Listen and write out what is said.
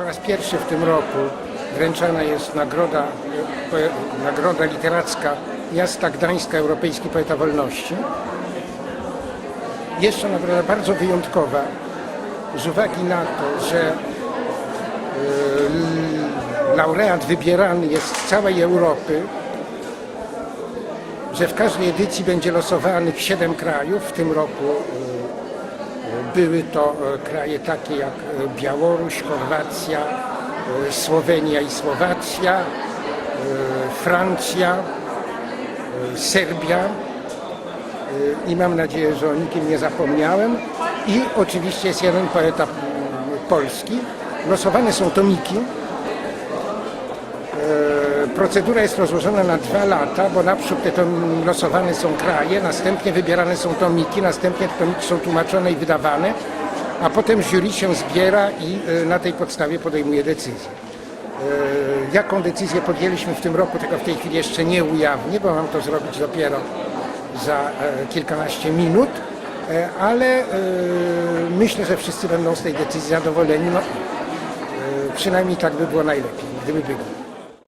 Po raz pierwszy w tym roku wręczana jest nagroda, nagroda literacka Miasta Gdańska Europejski Poeta Wolności. Jest to nagroda bardzo wyjątkowa z uwagi na to, że e, laureat wybierany jest z całej Europy, że w każdej edycji będzie losowanych siedem krajów. W tym roku e, były to e, kraje takie jak e, Białoruś, Chorwacja, e, Słowenia i Słowacja, Francja, Serbia i mam nadzieję, że o nikim nie zapomniałem. I oczywiście jest jeden poeta polski. Losowane są tomiki. Procedura jest rozłożona na dwa lata, bo naprzód te losowane są kraje, następnie wybierane są tomiki, następnie te tomiki są tłumaczone i wydawane, a potem jury się zbiera i e, na tej podstawie podejmuje decyzję. E, Jaką decyzję podjęliśmy w tym roku, tego w tej chwili jeszcze nie ujawnię, bo mam to zrobić dopiero za e, kilkanaście minut, ale myślę, że wszyscy będą z tej decyzji zadowoleni. No, przynajmniej tak by było najlepiej, gdyby byli.